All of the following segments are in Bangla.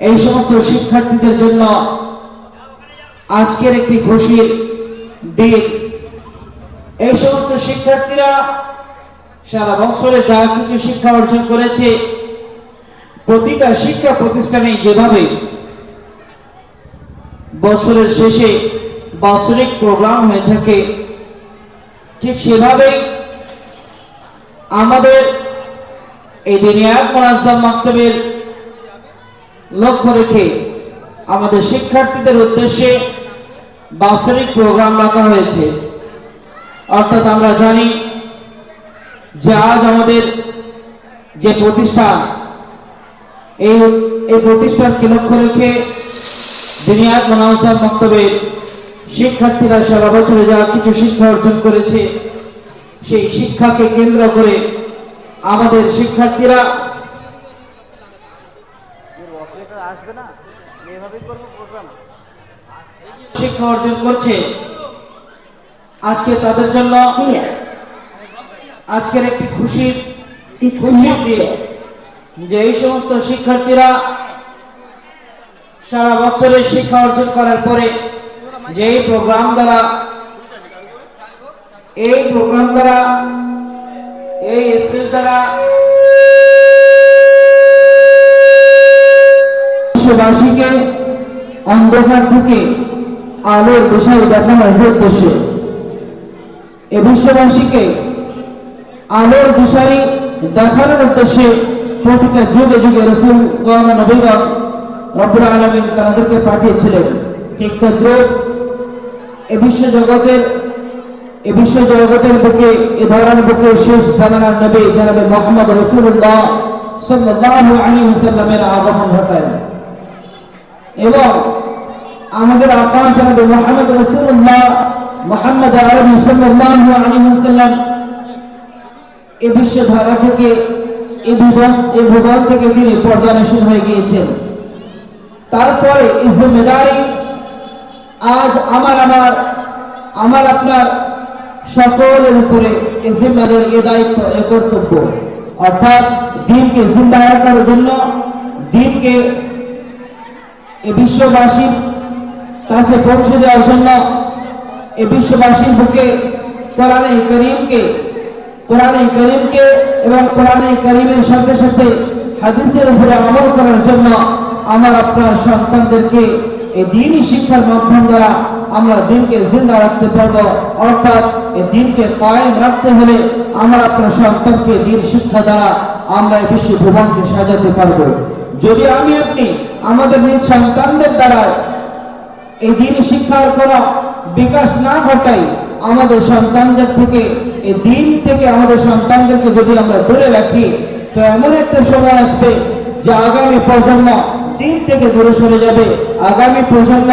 এই সমস্ত শিক্ষার্থীদের জন্য আজকের একটি খুশির দিন। এই সমস্ত শিক্ষার্থীরা সারা বছরে যা কিছু শিক্ষা অর্জন করেছে, প্রতিটা শিক্ষা প্রতিষ্ঠানে যেভাবে বছরের শেষে বাৎসরিক প্রোগ্রাম হয়ে থাকে, ঠিক সেভাবেই আমাদের এই দিনিয়াত মোনাজ্জাম মাক্তবের লক্ষ্য রেখে আমাদের শিক্ষার্থীদের উদ্দেশ্যে বাৎসরিক প্রোগ্রাম রাখা হয়েছে। অর্থাৎ আমরা জানি যে আজ আমাদের যে প্রতিষ্ঠান, এই এই প্রতিষ্ঠানকে লক্ষ্য রেখে দুনিয়াত মোনাজাম মক্তবের শিক্ষার্থীরা সারা বছরে যা কিছু শিক্ষা অর্জন করেছে, সেই শিক্ষাকে কেন্দ্র করে আমাদের শিক্ষার্থীরা শিক্ষা অর্জন করছে। আজকে তাদের জন্য আজকের একটি খুশির দিন যে এই সমস্ত শিক্ষার্থীরা সারা বছরের শিক্ষা অর্জন করার পরে যে প্রোগ্রাম দ্বারা, এই প্রোগ্রাম দ্বারা, এই স্টেজ দ্বারা বিশ্ববাসীকে অন্ধকার থেকে আলোর বিষয় দেখানোর উদ্দেশ্যে এ বিশ্ববাসীকে আলোর দিশারি দেখানোর উদ্দেশ্যে প্রতিটা যুগে যুগে রসুল নবীগণ রব্বুল আলমিন তাদেরকে পাঠিয়েছিলেন। ঠিক তদ্রুপ এ বিশ্ব জগতের এ বিশ্ব জগতের বুকে, এ ধরার বুকে শেষ জামানার নবী জানাবে মোহাম্মদ রসুল্লাহ সাল্লাল্লাহু আলাইহি ওয়াসাল্লামের আগমন ঘটায়। এবং আমাদের আকান জানাবে মোহাম্মদ রসুল্লাহ মোহাম্মদ আরবি সাল্লাল্লাহু আলাইহি ওয়াসাল্লাম এই বিশ্ব ধারা থেকে এই ভুবন এই ভুবন থেকে তিনি পর্দানশীল হয়ে গিয়েছেন। তারপরে এই জিম্মেদারি আজ আমার আমার আমার, আপনার সকলের উপরে এই এ দায়িত্ব, এ কর্তব্য। অর্থাৎ দিনকে জিন্দা রাখার জন্য, দিনকে এ বিশ্ববাসীর কাছে পৌঁছে দেওয়ার জন্য এ বিশ্ববাসীর বুকে কোরআনে করিমকে কোরআনে করিমকে এবং কোরআনে করিমের সাথে সাথে হাদিসের উপরে আমল করার জন্য আমার আপনার সন্তানদেরকে এই দিনই শিক্ষার মাধ্যম দ্বারা আমরা দিনকে জিন্দা রাখতে পারব। অর্থাৎ এই দিনকে কায়েম রাখতে হলে আমার আপনার সন্তানকে দিন শিক্ষা দ্বারা আমরা এই বিশ্ব ভুবনকে সাজাতে পারব। যদি আমি আপনি আমাদের নিজ সন্তানদের দ্বারা এই দিন শিক্ষার কোন বিকাশ না ঘটাই, আমাদের সন্তানদের থেকে, এই দিন থেকে আমাদের সন্তানদেরকে যদি আমরা দূরে রাখি, তো এমন একটা সময় আসবে যে আগামী প্রজন্ম দিন থেকে দূরে সরে যাবে, আগামী প্রজন্ম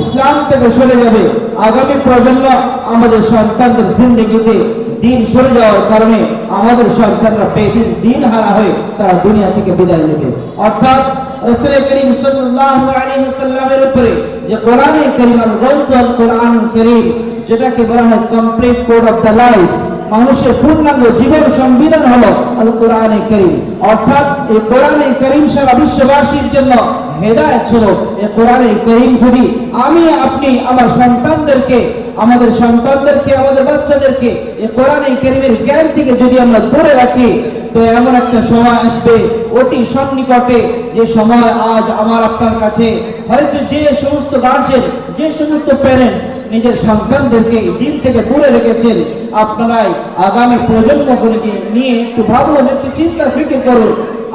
ইসলাম থেকে সরে যাবে, আগামী প্রজন্ম আমাদের সন্তানদের জিন্দগিতে দিন সরে যাওয়ার কারণে আমাদের সন্তানরা বেদিন দিন হারা হয়ে তারা দুনিয়া থেকে বিদায় নেবে। অর্থাৎ রসুল করিম সাল্লাল্লাহু আলাইহি ওয়াসাল্লামের উপরে যে কোরআনে করিম আল গৌতম কোরআন করিম, যেটাকে বলা হয় complete code of the life মানুষের পূর্ণাঙ্গ জীবন সংবিধান হলো আল কোরআনে করিম। অর্থাৎ এই কোরআনে করিম সারা বিশ্ববাসীর জন্য হেদায়েত ছিল এই কোরআনে করিম যদি আমি, আপনি আমার সন্তানদেরকে আমাদের সন্তানদেরকে, আমাদের বাচ্চাদেরকে এই কোরআনে করিমের জ্ঞান থেকে যদি আমরা দূরে রাখি, তো এমন একটা সময় আসবে অতি সন্নিকটে যে সময় আজ আমার আপনার কাছে। হয়তো যে সমস্ত গার্জেন যে সমস্ত প্যারেন্টস নিজের সন্তানদেরকে দিন থেকে দূরে রেখেছেন, আপনারাই আগামী প্রজন্মগুলিকে নিয়ে একটু ভাবুন, একটু চিন্তা, ফিকির করুন।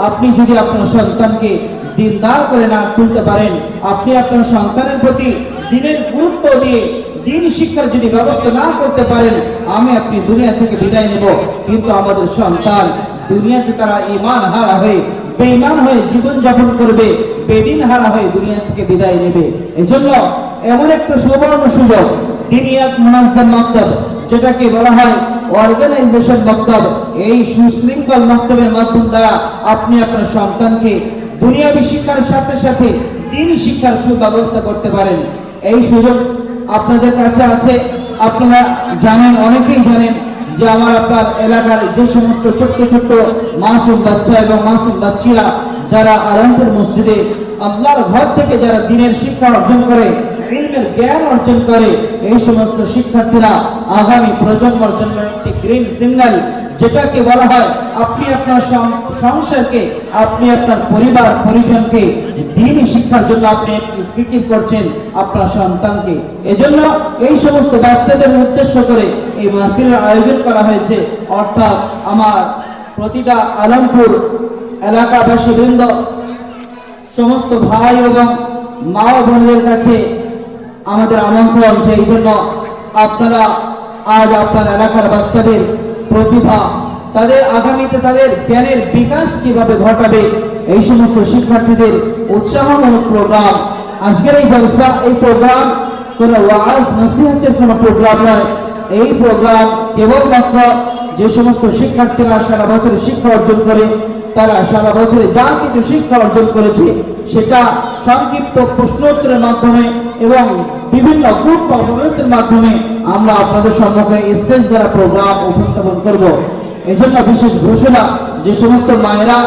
আপনি যদি আপনার সন্তানকে দিনদার করে না তুলতে পারেন, আপনি আপনার সন্তানের প্রতি দিনের গুরুত্ব দিয়ে দিন শিক্ষার যদি ব্যবস্থা না করতে পারেন, আমি আপনি দুনিয়া থেকে বিদায় নেব। কিন্তু আমাদের সন্তান, দুনিয়াতে তারা ইমান হারা হয়ে, বেঈমান হয়ে জীবন যাপন করবে, বেদিন হারা হয়ে দুনিয়া থেকে বিদায় নেবে। এজন্য এমন একটা সুবর্ণ সুযোগ, দিনিয়াত মুনাজ্জাম মাকতাব, যেটাকে বলা হয় অর্গানাইজেশন মাকতাব। এই সুশৃঙ্খল মাকতাবের মাধ্যম দ্বারা আপনি আপনার সন্তানকে দুনিয়াবী শিক্ষার সাথে সাথে দিনই শিক্ষার সুব্যবস্থা করতে পারেন। এই সুযোগ আপনাদের কাছে আছে। আপনারা জানেন, অনেকেই জানেন যে আমার আপনার এলাকার যে সমস্ত ছোট্ট ছোট্ট মাসুম বাচ্চা এবং মাসুম বাচ্চিরা যারা আলমপুর মসজিদে আল্লাহর ঘর থেকে যারা দিনের শিক্ষা অর্জন করে, ইলমের জ্ঞান অর্জন করে, এই সমস্ত শিক্ষার্থীরা আগামী প্রজন্মের জন্য একটি গ্রিন সিগন্যাল যেটাকে বলা হয়, আপনি আপনার সংসারকে, আপনি আপনার পরিবার, পরিজনকে দিনই শিক্ষার জন্য আপনি ফিকির করছেন আপনার সন্তানকে। এজন্য এই সমস্ত বাচ্চাদের উদ্দেশ্য করে এই মাহফিলের আয়োজন করা হয়েছে। অর্থাৎ আমার প্রতিটা আলমপুর এলাকাবাসী বৃন্দ সমস্ত ভাই এবং মা ও বোনদের কাছে আমাদের আমন্ত্রণ সেই জন্য আপনারা আজ আপনার এলাকার বাচ্চাদের প্রতিভা, তাদের আগামীতে তাদের জ্ঞানের বিকাশ কীভাবে ঘটাবে, এই সমস্ত শিক্ষার্থীদের উৎসাহমূলক প্রোগ্রাম আজকের এই জলসা, এই প্রোগ্রাম কোনো ওয়াজ, নসিহতের কোনো প্রোগ্রাম নয়। এই প্রোগ্রাম কেবলমাত্র যে সমস্ত শিক্ষার্থীরা সারা বছর শিক্ষা অর্জন করে, তারা সারা বছরে যা কিছু শিক্ষা অর্জন করেছে, সেটা সংক্ষিপ্ত প্রশ্নোত্তরের মাধ্যমে এবং বিভিন্ন গ্রুপ পারফরমেন্সের মাধ্যমে আমরা আপনাদের সম্মুখে স্টেজ দ্বারা প্রোগ্রাম উপস্থাপন করব। এজন্য বিশেষ ঘোষণা, যে সমস্ত মায়েরা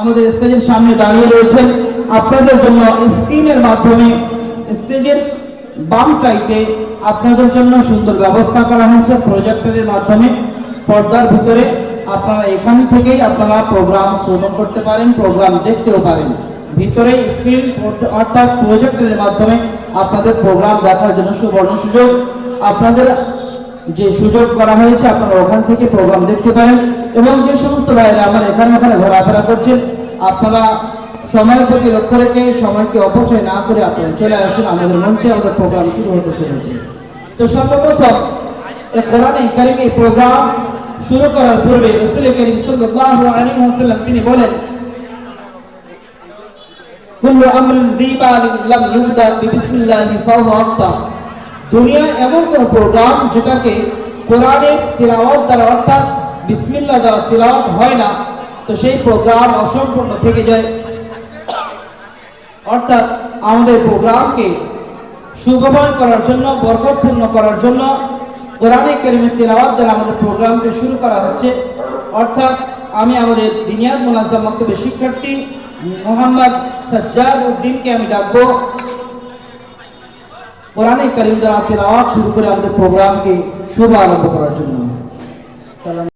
আমাদের স্টেজের সামনে দাঁড়িয়ে রয়েছেন, আপনাদের জন্য স্ক্রিনের মাধ্যমে স্টেজের বাম সাইডে আপনাদের জন্য সুন্দর ব্যবস্থা করা হয়েছে প্রজেক্টরের মাধ্যমে। পর্দার ভিতরে আপনারা এখান থেকেই আপনারা প্রোগ্রাম শ্রবণ করতে পারেন প্রোগ্রাম দেখতেও পারেন। ভিতরে স্ক্রিন অর্থাৎ প্রজেক্টরের মাধ্যমে আপনাদের প্রোগ্রাম দেখার জন্য সুবর্ণ সুযোগ। আপনাদের যে সুযোগ করা হয়েছে, আপনারা ওখান থেকে প্রোগ্রাম দেখতে পারেন। এবং যে সমস্ত ভাইয়েরা আমার এখানে ওখানে ঘোরাফেরা করছেন, আপনারা সময়ের প্রতি লক্ষ্য রেখে সময়কে অপচয় না করে আপনারা চলে আসুন। আমাদের মঞ্চে আমাদের প্রোগ্রাম শুরু হতে চলেছে। তো সর্বপ্রথম এই কোরআনে কারিমে প্রোগ্রাম শুরু করার পূর্বে রসুল করিম সাল্লাল্লাহু আলাইহি ওয়াসাল্লাম তিনি বলেন কুল্লু আমরিন যী বালিন লাম ইউবদা বিসমিল্লাহি ফাহুয়া আফতার দুনিয়া এমন কোন প্রোগ্রাম যেটাকে কোরআনে তিলাওয়াত দ্বারা অর্থাৎ বিসমিল্লাহ দ্বারা তিলাওয়াত হয় না। তো সেই প্রোগ্রাম অসম্পূর্ণ থেকে যায়। অর্থাৎ আমাদের প্রোগ্রামকে সুগময় করার জন্য, বরকতপূর্ণ করার জন্য কোরআনে কারিমের তেলাওয়াত দ্বারা আমাদের প্রোগ্রামকে শুরু করা হচ্ছে। অর্থাৎ আমি আমাদের দিনিয়াদ মোলাজ্জাম মক্তবের শিক্ষার্থী মোহাম্মদ সাজ্জাদ উদ্দিনকে আমি ডাকবো কোরআনে কারিম দ্বারা তেলাওয়াত শুরু করে আমাদের প্রোগ্রামকে শুভ আরম্ভ করার জন্য সালাম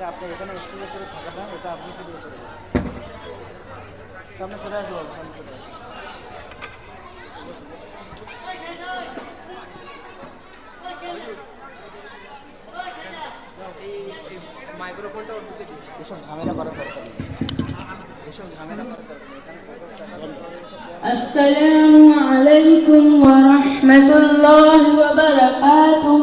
এটা আপনি এখানে স্টেজে করে থাকা না এটা আপনি শুরু করে দেবেন। সামনে চলে আসবো সামনে চলে আসবো মাইক্রোফোনটা ওর দিকে এসব ঝামেলা করার দরকার নেই এসব ঝামেলা করার দরকার নেই এখানে السلام عليكم ورحمة الله وبركاته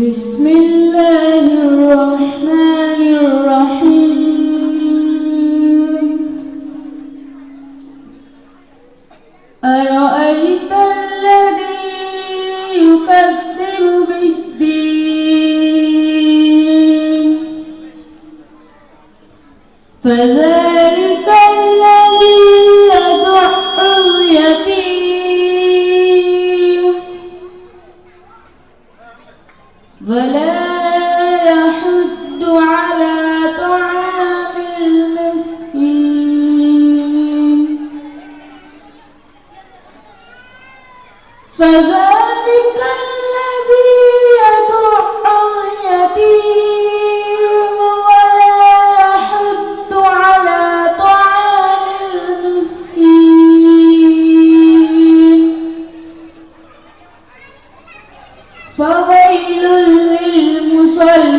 بسم الله الرحمن الرحيم. أرأيت الذي يكذب بالدين؟ فذلك فذلك الذي يدع اليتيم ولا يحد على طعام المسكين. فويل للمصلين.